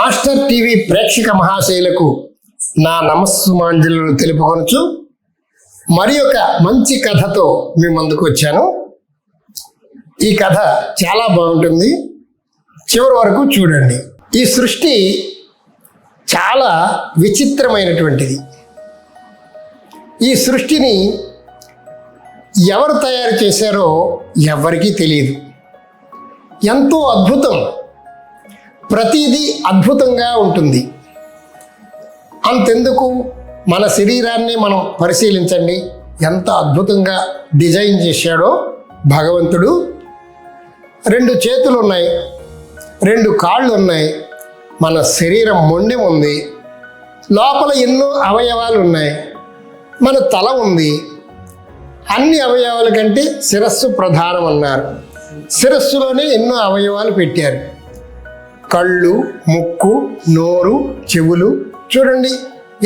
Master TV ప్రేక్షక మహాశైలకు నా నమస్సుమాంజలు తెలుపుకొనచ్చు మరి ఒక మంచి కథతో మీ ముందుకు వచ్చాను. ఈ కథ చాలా బాగుంటుంది. చివరి వరకు చూడండి. ఈ సృష్టి చాలా విచిత్రమైనటువంటిది. ఈ సృష్టిని ఎవరు తయారు చేశారో ఎవరికీ తెలియదు. ఎంతో అద్భుతం. ప్రతిదీ అద్భుతంగా ఉంటుంది. అంతెందుకు మన శరీరాన్ని మనం పరిశీలించండి. ఎంత అద్భుతంగా డిజైన్ చేశాడో భగవంతుడు. రెండు చేతులు ఉన్నాయి రెండు కాళ్ళు ఉన్నాయి మన శరీరం మొండెం ఉంది. లోపల ఎన్నో అవయవాలు ఉన్నాయి మన తల ఉంది. అన్ని అవయవాల కంటే శిరస్సు ప్రధానం అన్నారు శిరస్సులోనే ఎన్నో అవయవాలు పెట్టారు. కళ్ళు ముక్కు నోరు చెవులు. చూడండి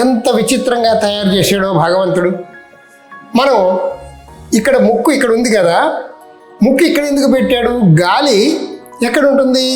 ఎంత విచిత్రంగా తయారు చేశాడో భగవంతుడు. మనం ఇక్కడ ముక్కు ఇక్కడ ఉంది కదా ముక్కు ఇక్కడ ఎందుకు పెట్టాడు? గాలి ఎక్కడ ఉంటుంది?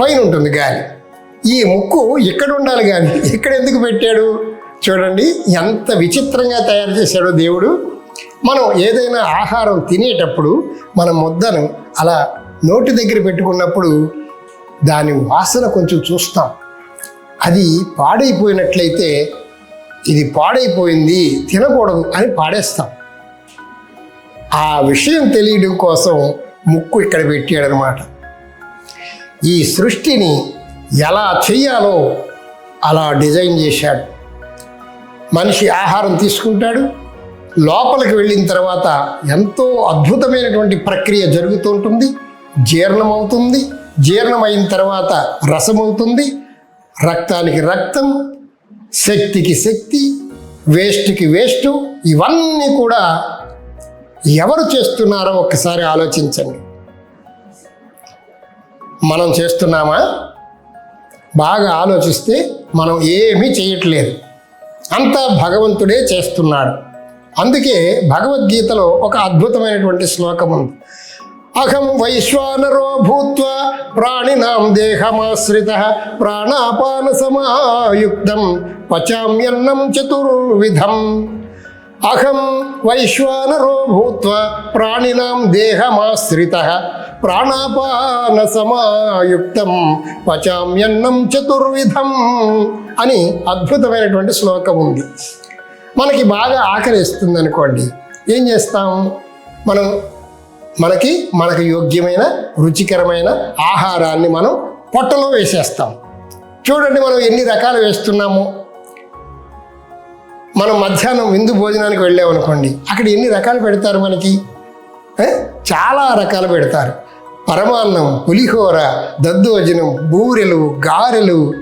పైన ఉంటుంది గాలి. ఈ ముక్కు ఇక్కడ ఉండాలి కానీ ఇక్కడ ఎందుకు పెట్టాడు? చూడండి ఎంత విచిత్రంగా తయారు చేశాడో దేవుడు. మనం ఏదైనా ఆహారం తినేటప్పుడు మన ముద్దను అలా నోటి దగ్గర పెట్టుకున్నప్పుడు దాని వాసన కొంచెం చూస్తాం. అది పాడైపోయినట్లయితే ఇది పాడైపోయింది తినకూడదు అని పాడేస్తాం. ఆ విషయం తెలియడం కోసం ముక్కు ఇక్కడ పెట్టాడనమాట. ఈ సృష్టిని ఎలా చెయ్యాలో అలా డిజైన్ చేశాడు. మనిషి ఆహారం తీసుకుంటాడు లోపలికి వెళ్ళిన తర్వాత ఎంతో అద్భుతమైనటువంటి ప్రక్రియ జరుగుతూ ఉంటుంది. జీర్ణమవుతుంది జీర్ణమైన తర్వాత రసమవుతుంది. రక్తానికి రక్తం శక్తికి శక్తి వేస్ట్కి వేస్ట్ ఇవన్నీ కూడా ఎవరు చేస్తున్నారో ఒక్కసారి ఆలోచించండి. మనం చేస్తున్నామా? బాగా ఆలోచిస్తే మనం ఏమీ చేయట్లేదు. అంతా భగవంతుడే చేస్తున్నాడు. అందుకే భగవద్గీతలో ఒక అద్భుతమైనటువంటి శ్లోకం ఉంది. అహం వైశ్వానరో భూత్వ ప్రాణినాం దేహమాశ్రిత ప్రాణాపాన సమాయుక్తం పచామ్యన్నం చతుర్విధం అహం వైశ్వానరో భూత్వ ప్రాణినాం దేహమాశ్రిత ప్రాణాపాన సమాయుక్తం పచామ్యన్నం చతుర్విధం అని అద్భుతమైనటువంటి శ్లోకం ఉంది. మనకి బాగా ఆకలిస్తుంది అనుకోండి ఏం చేస్తాం? మనం మనకి మనకు యోగ్యమైన రుచికరమైన ఆహారాన్ని మనం పొట్టలో వేసేస్తాం. చూడండి మనం ఎన్ని రకాలు వేస్తున్నాము. మనం మధ్యాహ్నం విందు భోజనానికి వెళ్ళామనుకోండి అక్కడ ఎన్ని రకాలు పెడతారు మనకి? చాలా రకాలు పెడతారు. పరమాన్నం పులిహోర దద్దోజనం బూరెలు గారెలు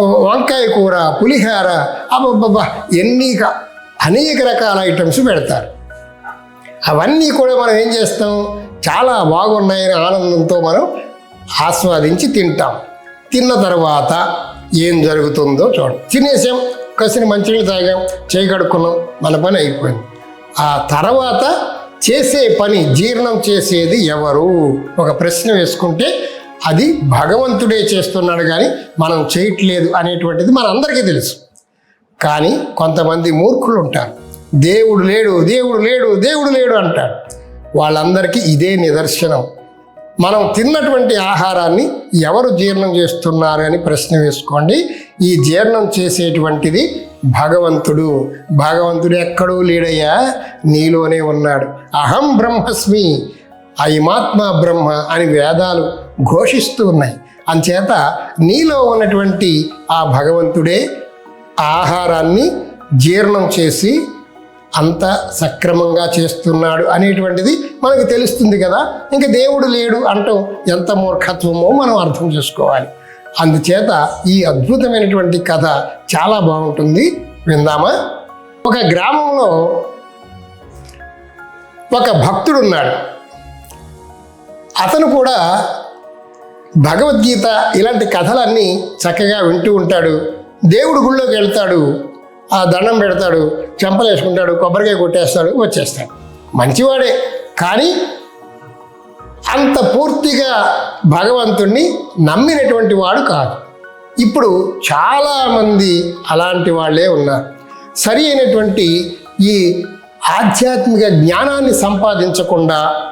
వంకాయ కూర పులిహోర అబ్బబ్బబ్బా ఎన్ని అనేక రకాల ఐటమ్స్ పెడతారు. అవన్నీ కూడా మనం ఏం చేస్తాం? చాలా బాగున్నాయని ఆనందంతో మనం ఆస్వాదించి తింటాం. తిన్న తర్వాత ఏం జరుగుతుందో చూడండి. తినేసాం కసిన మంచినీళ్ళు తాగాం చేయి కడుక్కున్నాం మన పని అయిపోయింది. ఆ తర్వాత చేసే పని జీర్ణం చేసేది ఎవరు? ఒక ప్రశ్న వేసుకుంటే అది భగవంతుడే చేస్తున్నాడు కానీ మనం చేయట్లేదు అనేటువంటిది మనందరికీ తెలుసు. కానీ కొంతమంది మూర్ఖులు ఉంటారు. దేవుడు లేడు దేవుడు లేడు దేవుడు లేడు అంటాడు. వాళ్ళందరికీ ఇదే నిదర్శనం. మనం తిన్నటువంటి ఆహారాన్ని ఎవరు జీర్ణం చేస్తున్నారు అని ప్రశ్న వేసుకోండి. ఈ జీర్ణం చేసేటువంటిది భగవంతుడు. భగవంతుడు ఎక్కడూ లేడయ్యా నీలోనే ఉన్నాడు. అహం బ్రహ్మస్మి అయమాత్మ బ్రహ్మ అని వేదాలు ఘోషిస్తూ ఉన్నాయి. అంచేత నీలో ఉన్నటువంటి ఆ భగవంతుడే ఆహారాన్ని జీర్ణం చేసి అంత సక్రమంగా చేస్తున్నాడు అనేటువంటిది మనకు తెలుస్తుంది కదా. ఇంకా దేవుడు లేడు అంటూ ఎంత మూర్ఖత్వమో మనం అర్థం చేసుకోవాలి. అందుచేత ఈ అద్భుతమైనటువంటి కథ చాలా బాగుంటుంది. విందామా? ఒక గ్రామంలో ఒక భక్తుడు ఉన్నాడు. అతను కూడా భగవద్గీత ఇలాంటి కథలన్నీ చక్కగా వింటూ ఉంటాడు. దేవుడు గుళ్ళోకి వెళ్తాడు. ఆ దండం పెడతాడు చెంపలేసుకుంటాడు కొబ్బరికాయ కొట్టేస్తాడు వచ్చేస్తాడు. మంచివాడే. కానీ అంత పూర్తిగా భగవంతుణ్ణి నమ్మినటువంటి వాడు కాదు. ఇప్పుడు చాలామంది అలాంటి వాళ్ళే ఉన్నారు. సరి అయినటువంటి ఈ ఆధ్యాత్మిక జ్ఞానాన్ని సంపాదించకుండా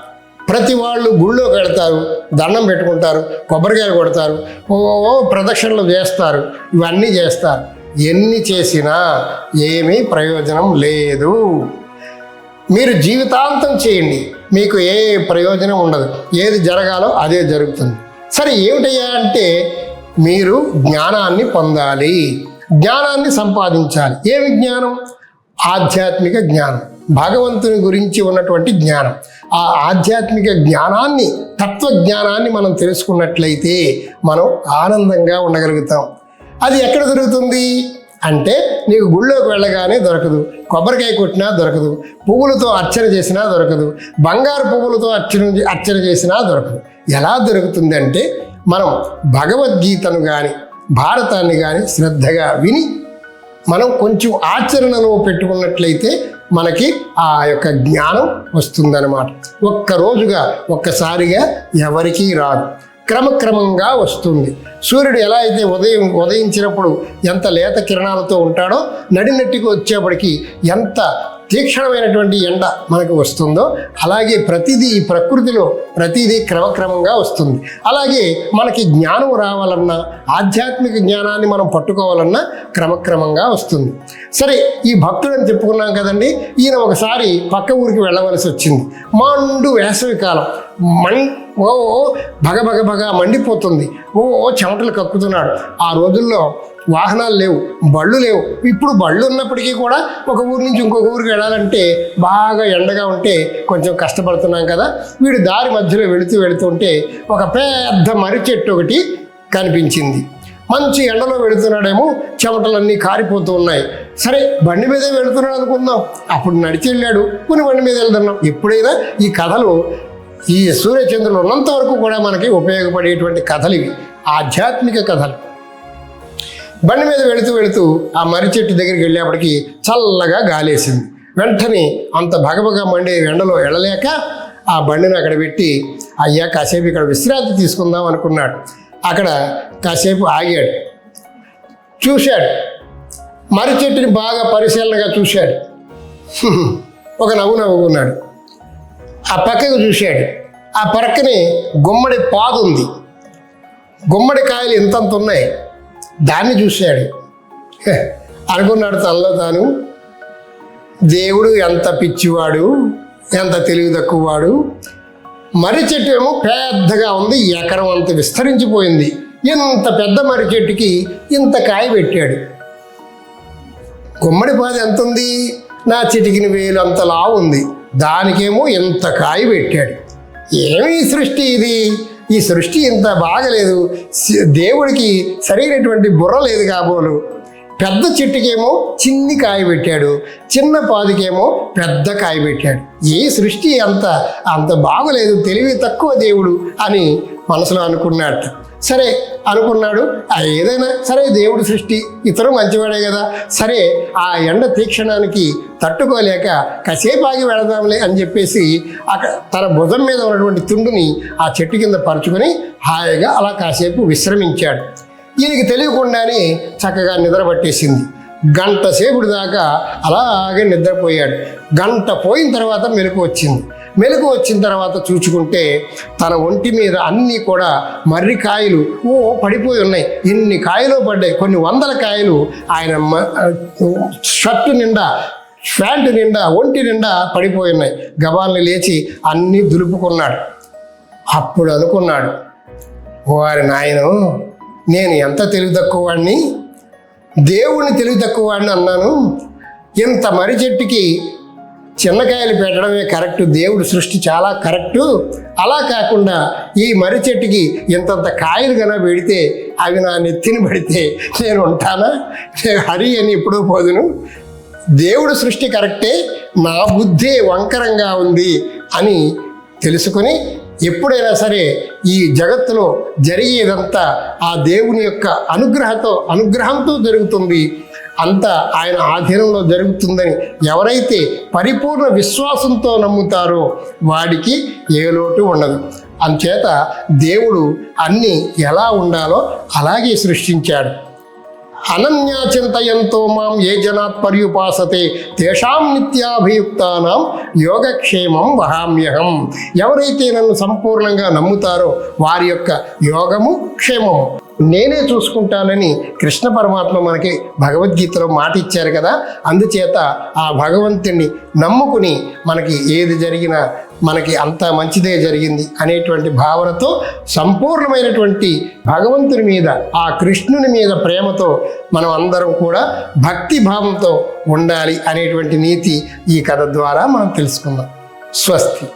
ప్రతి వాళ్ళు గుళ్ళోకి వెళ్తారు దండం పెట్టుకుంటారు కొబ్బరికాయలు కొడతారు ఓ ఓ ప్రదక్షిణలు చేస్తారు ఇవన్నీ చేస్తారు. ఎన్ని చేసినా ఏమీ ప్రయోజనం లేదు. మీరు జీవితాంతం చేయండి. మీకు ఏ ప్రయోజనం ఉండదు. ఏది జరగాలో అదే జరుగుతుంది. సరే ఏమిటయ్యా అంటే మీరు జ్ఞానాన్ని పొందాలి. జ్ఞానాన్ని సంపాదించాలి. ఏమి జ్ఞానం? ఆధ్యాత్మిక జ్ఞానం. భగవంతుని గురించి ఉన్నటువంటి జ్ఞానం. ఆ ఆధ్యాత్మిక జ్ఞానాన్ని తత్వ జ్ఞానాన్ని మనం తెలుసుకున్నట్లయితే మనం ఆనందంగా ఉండగలుగుతాం. అది ఎక్కడ దొరుకుతుంది? అంటే నీకు గుళ్ళోకి వెళ్ళగానే దొరకదు. కొబ్బరికాయ కొట్టినా దొరకదు. పువ్వులతో అర్చన చేసినా దొరకదు. బంగారు పువ్వులతో అర్చన అర్చన చేసినా దొరకదు. ఎలా దొరుకుతుంది అంటే మనం భగవద్గీతను కానీ భారతాన్ని కానీ శ్రద్ధగా విని మనం కొంచెం ఆచరణలో పెట్టుకున్నట్లయితే మనకి ఆ యొక్క జ్ఞానం వస్తుందన్నమాట. ఒక్క రోజుగా ఒక్కసారిగా ఎవరికీ రాదు. క్రమక్రమంగా వస్తుంది. సూర్యుడు ఎలా అయితే ఉదయం ఉదయించినప్పుడు ఎంత లేత కిరణాలతో ఉంటాడో నడినట్టుకు వచ్చేప్పటికి ఎంత తీక్షణమైనటువంటి ఎండ మనకు వస్తుందో అలాగే ప్రతిదీ ఈ ప్రకృతిలో ప్రతిదీ క్రమక్రమంగా వస్తుంది. అలాగే మనకి జ్ఞానం రావాలన్నా ఆధ్యాత్మిక జ్ఞానాన్ని మనం పట్టుకోవాలన్నా క్రమక్రమంగా వస్తుంది. సరే ఈ భక్తుడని చెప్పుకున్నాం కదండి ఈయన ఒకసారి పక్క ఊరికి వెళ్ళవలసి వచ్చింది. మండు వేసవి కాలం. మం ఓ ఓ భగ భగ భగ మండిపోతుంది. ఓ ఓ చెమటలు కక్కుతున్నాడు. ఆ రోజుల్లో వాహనాలు లేవు బళ్ళు లేవు. ఇప్పుడు బళ్ళు ఉన్నప్పటికీ కూడా ఒక ఊరి నుంచి ఇంకొక ఊరికి వెళ్ళాలంటే బాగా ఎండగా ఉంటే కొంచెం కష్టపడుతున్నాం కదా. వీడు దారి మధ్యలో వెళుతూ వెళుతుంటే ఒక పెద్ద మర్రి చెట్టు ఒకటి కనిపించింది. మంచి ఎండలో వెళుతున్నాడేమో చెమటలన్నీ కారిపోతూ ఉన్నాయి. సరే బండి మీదే వెళుతున్నాడు అనుకుందాం. అప్పుడు నడిచి వెళ్ళాడు. కొన్ని బండి మీద వెళ్తున్నాం ఎప్పుడైనా ఈ కథలు ఈ సూర్యచంద్రులు ఉన్నంత వరకు కూడా మనకి ఉపయోగపడేటువంటి కథలు ఇవి. ఆధ్యాత్మిక కథలు. బండి మీద వెళుతూ వెళుతూ ఆ మర్రి చెట్టు దగ్గరికి వెళ్ళేప్పటికి చల్లగా గాలేసింది. వెంటనే అంత భగభగ మండే ఎండలో ఎడలేక ఆ బండిని అక్కడ పెట్టి అయ్యా కాసేపు ఇక్కడ విశ్రాంతి తీసుకుందాం అనుకున్నాడు. అక్కడ కాసేపు ఆగాడు. చూశాడు. మర్రి చెట్టుని బాగా పరిశీలనగా చూశాడు. ఒక నవ్వు నవ్వుకున్నాడు. ఆ పక్కకు చూశాడు. ఆ పక్కనే గుమ్మడి పాదు ఉంది. గుమ్మడి కాయలు ఇంతంత ఉన్నాయి. దాన్ని చూశాడు. అనుకున్నాడు తనలో తాను. దేవుడు ఎంత పిచ్చివాడు ఎంత తెలివి తక్కువవాడు. మర్రి చెట్టు ఏమో పెద్దగా ఉంది ఎకరం అంత విస్తరించిపోయింది. ఇంత పెద్ద మర్రి చెట్టుకి ఇంత కాయ పెట్టాడు. గుమ్మడి పాద ఎంత ఉంది నా చిటికిన వేలు అంత లావు ఉంది. దానికేమో ఇంత కాయ పెట్టాడు. ఏమీ సృష్టి ఇది? ఈ సృష్టి ఇంత బాగలేదు దేవుడికి సరైనటువంటి బుర్ర లేదు కాబోలు. పెద్ద చెట్టుకేమో చిన్ని కాయ పెట్టాడు చిన్న పాదుకేమో పెద్ద కాయ పెట్టాడు. ఏ సృష్టి అంత అంత బాగలేదు తెలివి తక్కువ దేవుడు అని మనసులో అనుకున్నాడు సరే అనుకున్నాడు. ఆ ఏదైనా సరే దేవుడి సృష్టి ఇతరు మంచివాడే కదా. సరే ఆ ఎండ తీక్షణానికి తట్టుకోలేక కాసేపు ఆగి వెళదాంలే అని చెప్పేసి అక్కడ తన భుజం మీద ఉన్నటువంటి తుండుని ఆ చెట్టు కింద పరుచుకొని హాయిగా అలా కాసేపు విశ్రమించాడు. ఈయనకి తెలియకుండానే చక్కగా నిద్ర పట్టేసింది. గంట సేపుడు దాకా అలాగే నిద్రపోయాడు. గంట పోయిన తర్వాత మెలకు వచ్చింది. మెలకు వచ్చిన తర్వాత చూచుకుంటే తన ఒంటి మీద అన్నీ కూడా మర్రి కాయలు. ఓ పడిపోయి ఉన్నాయి. ఇన్ని కాయలు పడ్డాయి? కొన్ని వందల కాయలు ఆయన షర్టు నిండా ప్యాంట్ నిండా ఒంటి నిండా పడిపోయి ఉన్నాయి. గబాల్ని లేచి అన్నీ దులుపుకున్నాడు. అప్పుడు అనుకున్నాడు వారి నాయను నేను ఎంత తెలివి తక్కువ వాడిని దేవుణ్ణి తెలివి తక్కువ వాడిని అన్నాను. ఇంత మర్రి చెట్టుకి చిన్నకాయలు పెట్టడమే కరెక్ట్ దేవుడి సృష్టి చాలా కరెక్టు. అలా కాకుండా ఈ మర్రి చెట్టుకి ఇంతంత కాయలు కన్నా పెడితే అవి నా నెత్తిని పడితే నేను ఉంటానా? నేను హరి అని ఎప్పుడూ పోదును. దేవుడు సృష్టి కరెక్టే నా బుద్ధే వంకరంగా ఉంది అని తెలుసుకొని ఎప్పుడైనా సరే ఈ జగత్తులో జరిగేదంతా ఆ దేవుని యొక్క అనుగ్రహంతో అనుగ్రహంతో జరుగుతుంది. అంతా ఆయన ఆధీనంలో జరుగుతుందని ఎవరైతే పరిపూర్ణ విశ్వాసంతో నమ్ముతారో వాడికి ఏ లోటు ఉండదు. అందుచేత దేవుడు అన్నీ ఎలా ఉండాలో అలాగే సృష్టించాడు. అనన్యా చింతయంతో మాం ఏ జనాత్ పర్యుపాసతే తేషాం నిత్యాభియుక్తానాం యోగక్షేమం వహామ్యహం. ఎవరైతే నన్ను సంపూర్ణంగా నమ్ముతారో వారి యొక్క యోగము క్షేమము. నేనే చూసుకుంటానని కృష్ణ పరమాత్మ మనకి భగవద్గీతలో మాట ఇచ్చారు కదా. అందుచేత ఆ భగవంతుణ్ణి నమ్ముకుని మనకి ఏది జరిగినా మనకి అంత మంచిదే జరిగింది అనేటువంటి భావనతో సంపూర్ణమైనటువంటి భగవంతుని మీద ఆ కృష్ణుని మీద ప్రేమతో మనం అందరం కూడా భక్తి భావంతో ఉండాలి అనేటువంటి నీతి ఈ కథ ద్వారా మనం తెలుసుకుందాం. స్వస్తి.